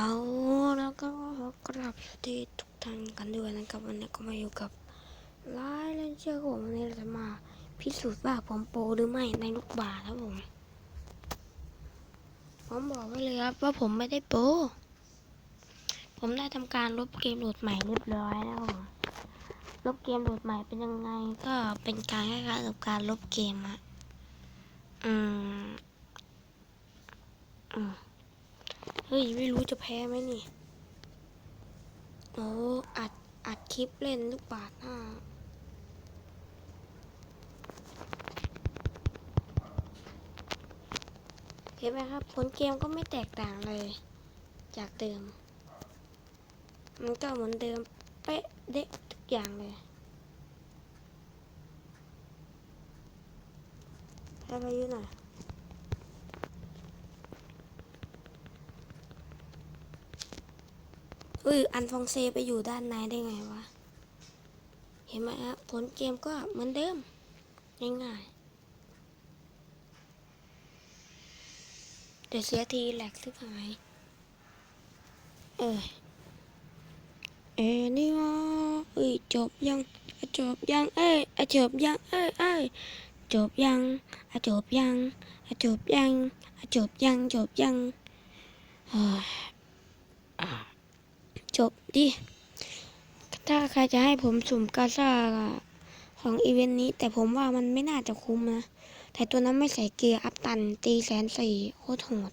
เอาแล้วก็กราบสวัสดีทุกท่านกันด้วยนะครับวันนี้ก็มาอยู่กับไลฟ์เลนเชอร์ขอผมวันนี้เราจะมาพิสูจน์ว่าผมโปรหรือไม่ในลูกบาศก์ครับผมผมบอกไว้เลยครับว่าผมไม่ได้โปรผมได้ทำการลบเกมโหลดใหม่เรียบร้อยแล้วลบเกมโหลดใหม่เป็นยังไงก็เป็นการคล้ายๆกับการลบเกมอะอืม เฮ้ย ไม่รู้จะแพ้ไหมนี่ โอ้อัด อัดคลิปเล่นลูกบาศก์หน้าเห็นไหมครับ ผลเกมก็ไม่แตกต่างเลย จากเดิม มันก็เหมือนเดิม เป๊ะเด็กทุกอย่างเลยให้ไปยู่หน่อย เอ้ยอันฟองเซไปอยู่ด้านในได้ไงวะ เห็นไหมฮะผลเกมก็เหมือนเดิม ง่ายๆแต่เสียทีแหลกทึกหาย เอ้ยเอ้นี่วะเอ้ยจบยังจบยังเอ้ยจบยังเอ้ยเอ้ยจบยังจบยังจบยังจบยังจบยังเฮ้ย จบดิ ถ้าใครจะให้ผมสุ่มกาซ่าของอีเวนต์นี้ แต่ผมว่ามันไม่น่าจะคุ้มนะ แต่ตัวนั้นไม่ใส่เกียร์อัพตัน ตีแสนสี่โคตรโหด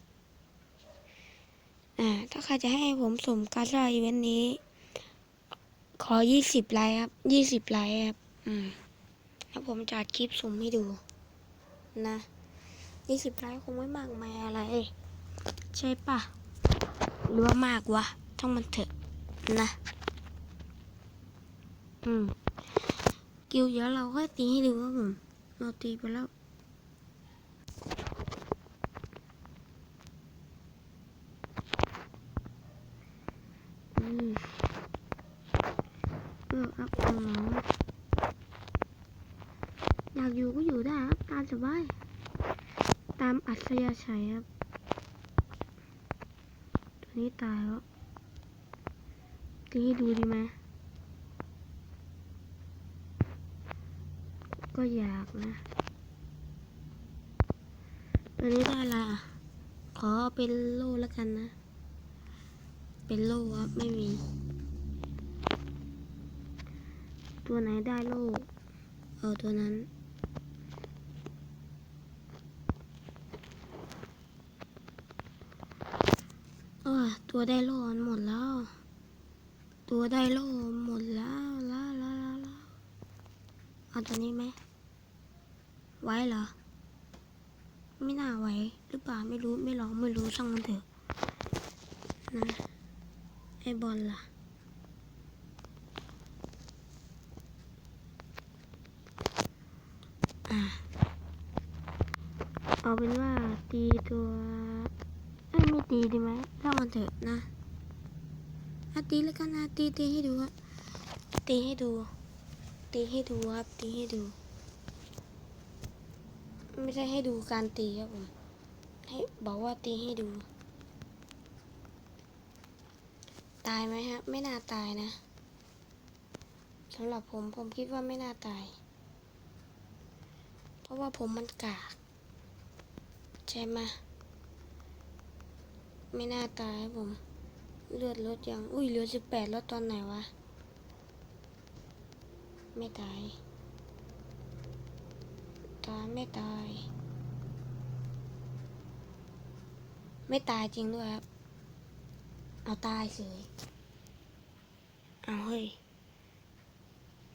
อ่า ถ้าใครจะให้ผมสุ่มกาซ่าอีเวนต์นี้ ขอยี่สิบไลค์ครับยี่สิบไลค์ครับ อืม แล้วผมจะอัดคลิปสุ่มให้ดู นะยี่สิบไลค์คงไม่มากมายอะไร ใช่ปะหรือว่ามากวะช่างมันเถอะ นะ อืม กิวเดี๋ยวเราค่อยตีให้ดูครับผมเราตีไปแล้วอืมเออครับอ๋ออยากอยู่ก็อยู่ได้ครับ ตามสบาย ตามอัธยาศัยครับ ตัวนี้ตายแล้ว ตีให้ดูดีไหมก็อยากนะตัวนี้ได้ละขอเป็นโล่แล้วกันนะ เป็นโล่ครับไม่มี ตัวไหนได้โล่เอาตัวนั้นเออตัวได้โล่มันหมดแล้ว ตัวได้โล่หมดแล้วแล้วแล้วแล้วแล้วเอาตัวนี้ไหมไว้เหรอ ไม่น่าไว้หรือเปล่าไม่รู้ไม่ลองไม่รู้ช่างมันเถอะนะไอบอลล่ะเอาเป็นว่าตีตัวไม่ตีดีไหมช่างมันเถอะนะ อะตีแล้วกันนะตีตีให้ดูครับตีให้ดู ตีให้ดูครับ ตีให้ดู ไม่ใช่ให้ดูการตีครับผม ให้บอกว่าตีให้ดู ตายไหมฮะ ไม่น่าตายนะสำหรับผมผมคิดว่าไม่น่าตาย เพราะว่าผมมันกากใช่ไหมไม่น่าตายครับผม เลือดลดยัง อุ้ยเหลือสิบแปดแล้วตอนไหนวะ ไม่ตาย ตายไม่ตาย ไม่ตายจริงด้วยครับ เอาตายเฉยเอาเฮ้ย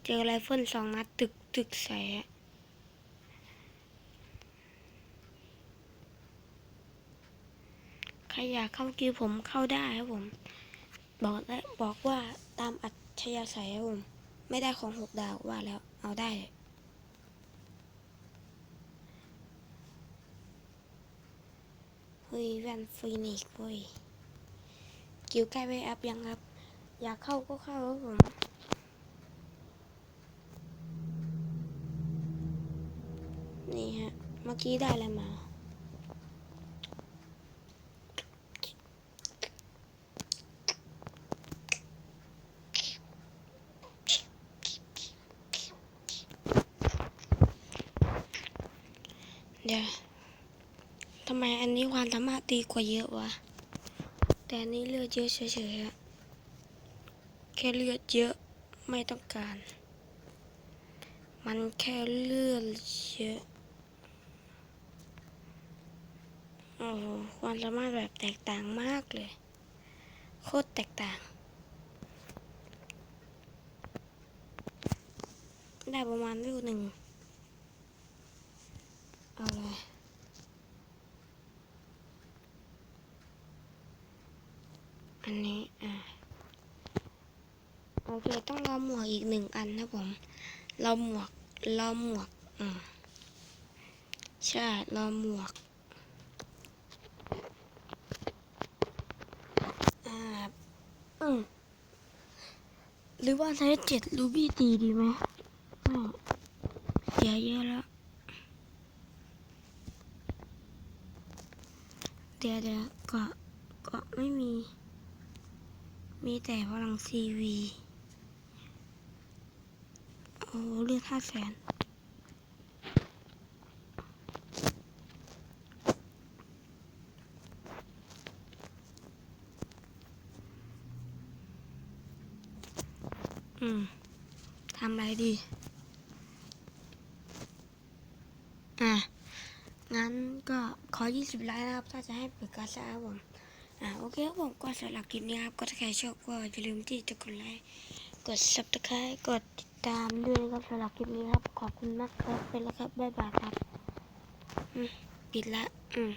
เจอไรเฟิลสองนัดตึกตึกใส่อะ ครอยากเข้ากิวผมเข้าได้ครับผม บอกและบอกว่าตามอัจฉริยะสครับผม ไม่ได้ของหกดาวว่าแล้วเอาได้ เฮ้ยแวนฟีนิกซ์เว้ยกิวใกล้ไปอัพยังครับ อยากเข้าก็เข้าครับผมนี่ฮะ เมื่อกี้ได้อะไรมา ทำไมอันนี้ความสามารถดีกว่าเยอะวะ แต่อันนี้เลือดเยอะเฉยๆอะแค่เลือดเยอะไม่ต้องการ มันแค่เลือดเยอะ โอ้โหความสามารถแบบแตกต่างมากเลย โคตรแตกต่าง ได้ประมาณวิวหนึ่ง เอาเลยอันนี้อ่าโอเค ต้องรอหมวกอีกหนึ่งอันนะผมรอหมวกรอหมวกอืมใช่รอหมวกอ่าอืมหรือว่าใช้เจ็ดรูบี้ตีดีไหมไม่เสียเยอะแล้ว เดี๋ยวเดี๋ยวเกาะเกาะไม่มี มีแต่พลังซีวีโอ้เลือดห้าแสนอืมทำอะไรดี อะ งั้นก็ขอ 20ไลค์นะครับ ถ้าจะให้เปิดการ์ดครับผมอ่าโอเคครับผมก็สำหรับคลิปนี้ครับ ก็ถ้าใครชอบก็อย่าลืมที่จะกดไลค์ กด subscribe กดติดตามด้วยนะครับสำหรับคลิปนี้ครับ ขอบคุณมากครับไปแล้วครับ บ๊ายบายครับ อืม ปิดละ อืม